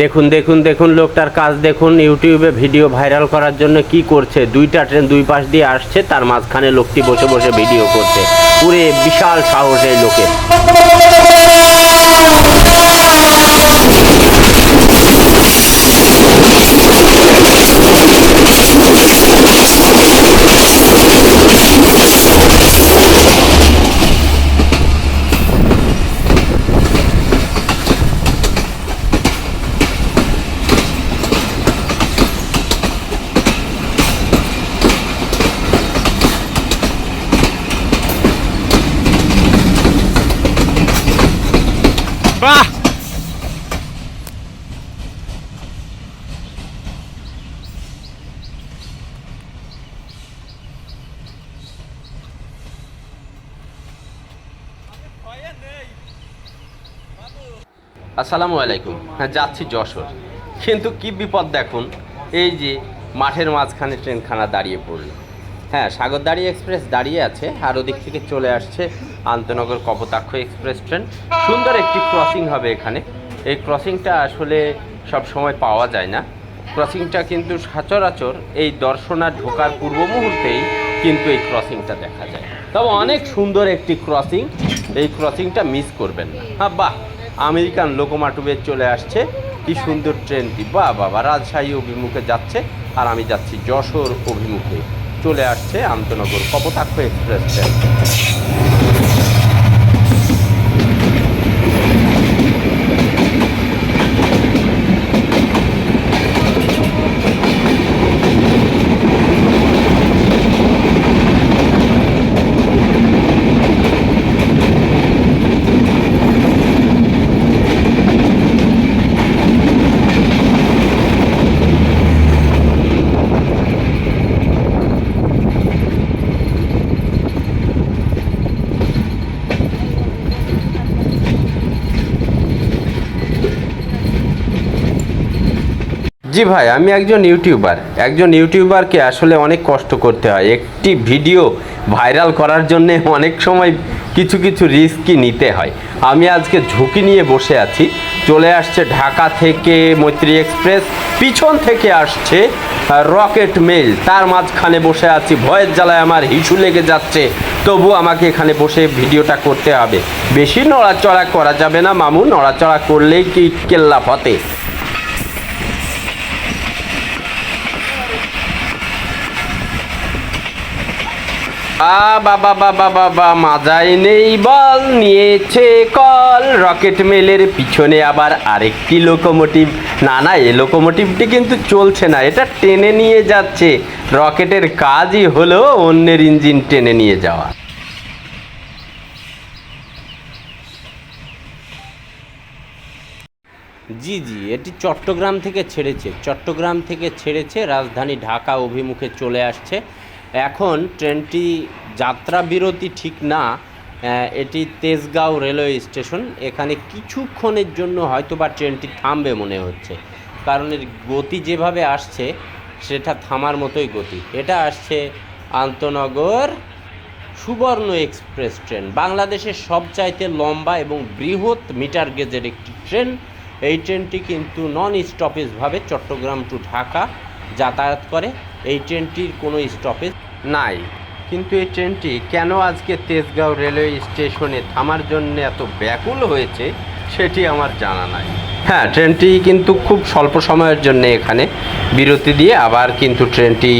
দেখুন দেখুন দেখুন, লোকটার কাজ দেখুন। ইউটিউবে ভিডিও ভাইরাল করার জন্য কি করছে? দুইটা ট্রেন দুই পাশ দিয়ে আসছে, তার মাঝখানে লোকটি বসে বসে ভিডিও করছে। পুরে বিশাল সাহস এই লোকের বাহ আসসালামু আলাইকুম। হ্যাঁ যাচ্ছি যশোর। কিন্তু কি বিপদ দেখুন? এই যে মাঠের মাঝখানে ট্রেনখানা দাঁড়িয়ে পড়ল। হ্যাঁ সাগরদাড়ি এক্সপ্রেস দাঁড়িয়ে আছে আর ওদিক থেকে চলে আসছে আন্তনগর কপোতাক্ষ এক্সপ্রেস ট্রেন। সুন্দর একটি ক্রসিং হবে এখানে। এই ক্রসিংটা আসলে সব সময় পাওয়া যায় না। ক্রসিংটা কিন্তু সচরাচর এই দর্শনা ঢোকার পূর্ব মুহূর্তেই কিন্তু এই ক্রসিংটা দেখা যায়। তবে অনেক সুন্দর একটি ক্রসিং এই ক্রসিংটা মিস করবেন না। হ্যাঁ বাহ, আমেরিকান লোকোমাটুবে চলে আসছে। কি সুন্দর ট্রেনটি। বা বাবা রাজশাহী অভিমুখে যাচ্ছে। আর আমি যাচ্ছি যশোর অভিমুখে। চলে আসছে আন্তনগর কপোতাক্ষ এক্সপ্রেস ট্রেন। জি ভাই, আমি একজন ইউটিউবার। একজন ইউটিউবারকে আসলে অনেক কষ্ট করতে হয়। একটি ভিডিও ভাইরাল করার জন্য অনেক সময় কিছু কিছু রিস্কই নিতে হয়। আমি আজকে ঝুঁকি নিয়ে বসে আছি। চলে আসছে ঢাকা থেকে মৈত্রী এক্সপ্রেস, পিছন থেকে আসছে রকেট মেল। তার মাঝখানে বসে আছি। ভয়ের জ্বালায় আমার হিসু লেগে যাচ্ছে। তবু আমাকে এখানে বসে ভিডিওটা করতে হবে। বেশি নড়াচড়া করা যাবে না, মামু। নড়াচড়া করলেই কি কেল্লা ফতে বাবা বাবা বাবা মাজাই নেই বল, নিয়েছে কল। রকেট মেলের পিছনে আবার আরেকটি লোকোমোটিভ। না না এই লোকোমোটিভটি কিন্তু চলছে না, এটা টেনে নিয়ে যাচ্ছে। রকেটের কাজই হলো অন্যের ইঞ্জিন টেনে নিয়ে যাওয়া। জি জি, এটি চট্টগ্রাম থেকে ছেড়েছে। চট্টগ্রাম থেকে ছেড়েছে, রাজধানী ঢাকা অভিমুখে চলে আসছে। এখন ট্রেনটি যাত্রা বিরতি ঠিক না এটি তেজগাঁও রেলওয়ে স্টেশন। এখানে কিছুক্ষণের জন্য হয়তো বা ট্রেনটি থামবে মনে হচ্ছে। কারণ এর গতি যেভাবে আসছে, সেটা থামার মতোই গতি। এটা আসছে আন্তনগর সুবর্ণ এক্সপ্রেস ট্রেন। বাংলাদেশের সবচাইতে লম্বা এবং বৃহৎ মিটার গেজের একটি ট্রেন। এই ট্রেনটি কিন্তু নন স্টপেজভাবে চট্টগ্রাম টু ঢাকা যাতায়াত করে। এই ট্রেনটির কোনো স্টপেজ নাই। কিন্তু এই ট্রেনটি কেন আজকে তেজগাঁও রেলওয়ে স্টেশনে থামার জন্য এত ব্যাকুল হয়েছে, সেটি আমার জানা নাই। হ্যাঁ ট্রেনটি কিন্তু খুব স্বল্প সময়ের জন্য এখানে বিরতি দিয়ে আবার কিন্তু ট্রেনটি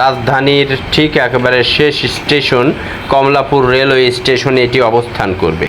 রাজধানীর ঠিক একেবারে শেষ স্টেশন কমলাপুর রেলওয়ে স্টেশনে এটি অবস্থান করবে।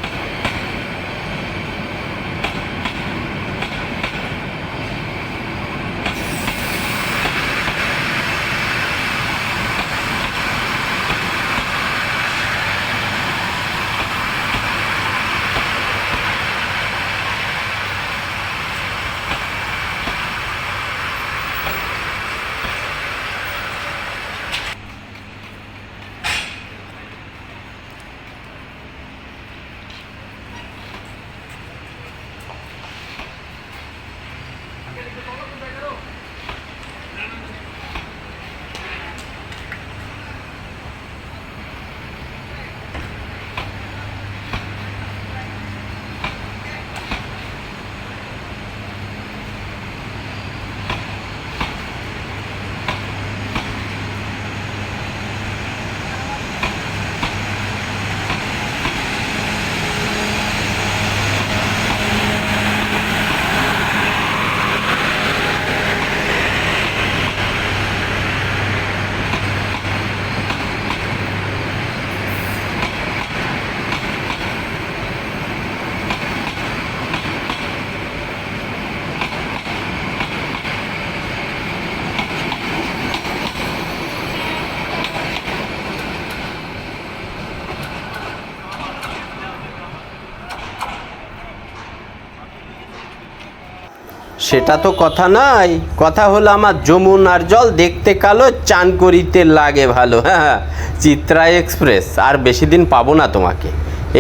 সেটা তো কথা নয় কথা হলো আমার যমুনার জল দেখতে কালো, চান করিতে লাগে ভালো। হ্যাঁ চিত্রা এক্সপ্রেস, আর বেশি দিন পাবো না তোমাকে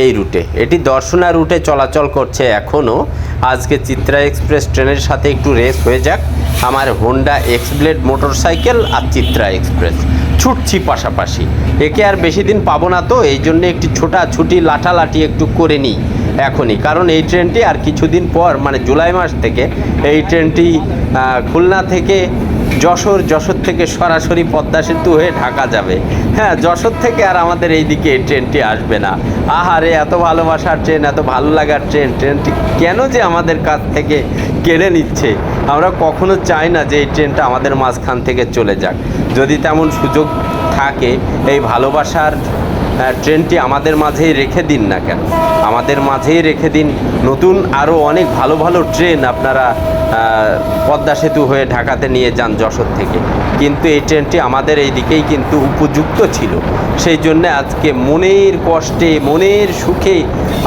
এই রুটে। এটি দর্শনা রুটে চলাচল করছে এখনও আজকে চিত্রা এক্সপ্রেস ট্রেনের সাথে একটু রেস হয়ে যাক। আমার হোন্ডা এক্সব্লেড মোটরসাইকেল আর চিত্রা এক্সপ্রেস। ছুটছি পাশাপাশি। একে আর বেশি দিন পাবো না তো, এই জন্য একটি ছোটা ছুটি লাঠালাঠি একটু করে নিই। এখনই। কারণ এই ট্রেনটি আর কিছুদিন পর মানে জুলাই মাস থেকে, এই ট্রেনটি খুলনা থেকে যশোর যশোর থেকে সরাসরি পদ্মা সেতু হয়ে ঢাকা যাবে। হ্যাঁ যশোর থেকে আর আমাদের এই দিকে এই ট্রেনটি আসবে না। আহারে এত ভালোবাসার ট্রেন, এত ভালো লাগার ট্রেন, ট্রেনটি কেন যে আমাদের কাছ থেকে কেড়ে নিচ্ছে? আমরা কখনো চাই না যে এই ট্রেনটা আমাদের মাঝখান থেকে চলে যাক। যদি তেমন সুযোগ থাকে, এই ভালোবাসার ট্রেনটি আমাদের মাঝেই রেখে দিন না কেন? আমাদের মাঝেই রেখে দিন। নতুন আরও অনেক ভালো ভালো ট্রেন আপনারা পদ্মা সেতু হয়ে ঢাকাতে নিয়ে যান যশোর থেকে। কিন্তু এই ট্রেনটি আমাদের এই দিকেই কিন্তু উপযুক্ত ছিল। সেই জন্য আজকে মনের কষ্টে, মনের সুখে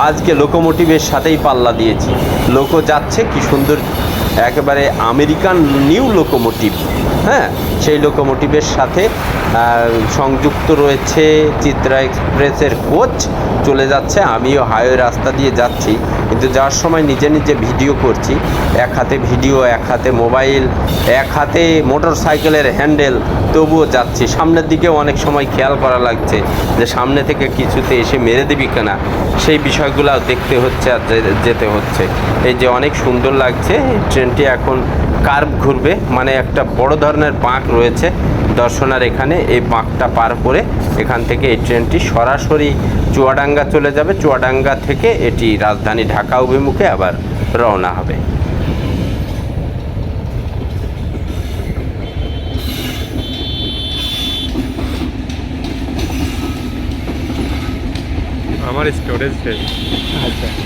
আজকে লোকোমোটিভের সাথেই পাল্লা দিয়েছি। লোকো যাচ্ছে, কি সুন্দর একেবারে আমেরিকান নিউ লোকোমোটিভ হ্যাঁ? সেই লোকোমোটিভের সাথে সংযুক্ত রয়েছে চিত্রা এক্সপ্রেসের কোচ চলে যাচ্ছে, আমিও হাইওয়ে রাস্তা দিয়ে যাচ্ছি। কিন্তু যাওয়ার সময় নিজে নিজে ভিডিও করছি। এক হাতে ভিডিও, এক হাতে মোবাইল, এক হাতে মোটর সাইকেলের হ্যান্ডেল। তবুও যাচ্ছি। সামনের দিকেও অনেক সময় খেয়াল করা লাগছে যে সামনে থেকে কিছুতে এসে মেরে দিবি কেনা। সেই বিষয়গুলো দেখতে হচ্ছে আর যেতে হচ্ছে। এই যে অনেক সুন্দর লাগছে ট্রেনটি এখন কার্ভ ঘুরবে মানে একটা বড় ধরনের বাঁক রয়েছে দর্শনার এখানে। এই বাঁকটা পার করে এখান থেকে এই ট্রেনটি সরাসরি চুয়াডাঙ্গা চলে যাবে। চুয়াডাঙ্গা থেকে এটি রাজধানী ঢাকা অভিমুখে আবার রওনা হবে। আমার স্টোরেজ আচ্ছা।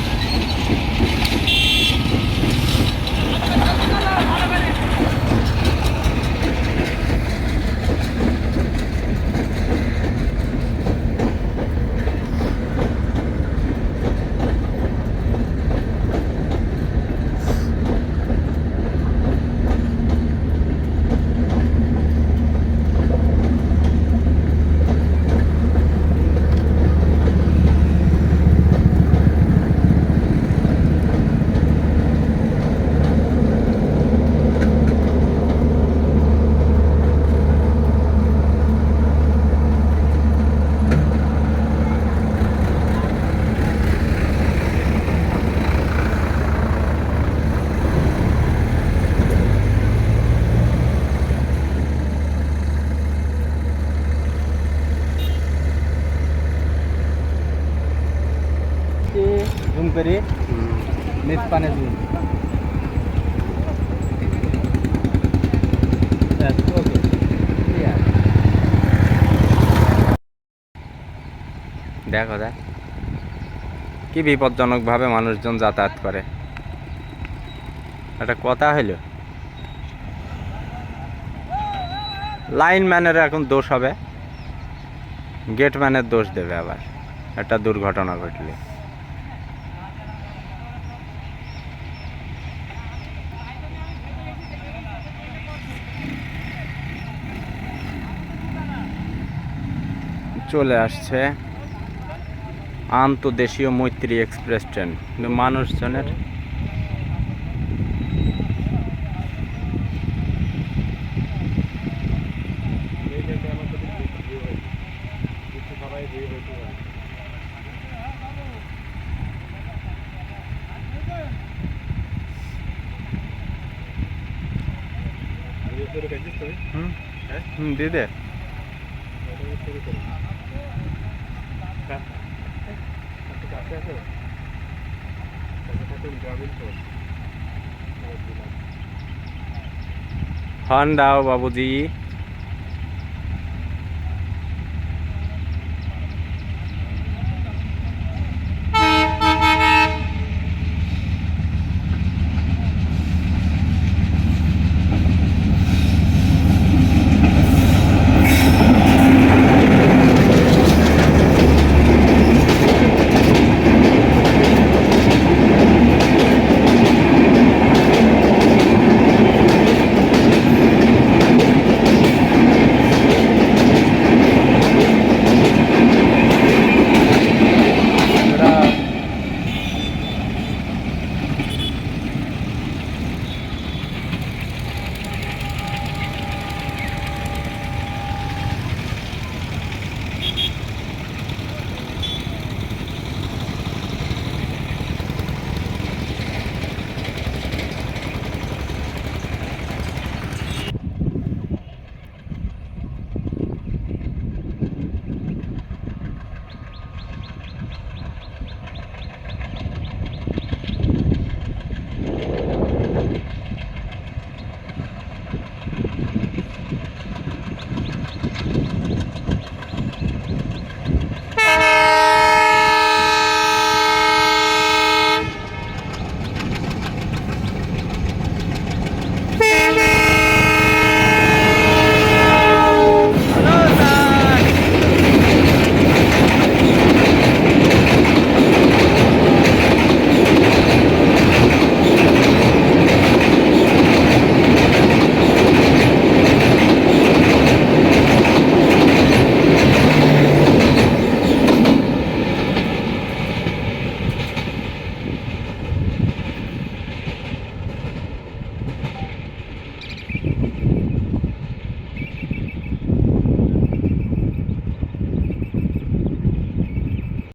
জুম করে নিচ পানে জুম। দেখো, দেখ। কি বিপজ্জনকভাবে মানুষজন যাতায়াত করে। একটা কথা হইল লাইনম্যানের এখন দোষ হবে গেটম্যানের দোষ দেবে আবার। একটা দুর্ঘটনা ঘটলে। চলে আসছে আন্তদেশীয় মৈত্রী এক্সপ্রেস ট্রেন। কিন্তু মানুষজনের হুম? হর্ন দাও বাবুজি।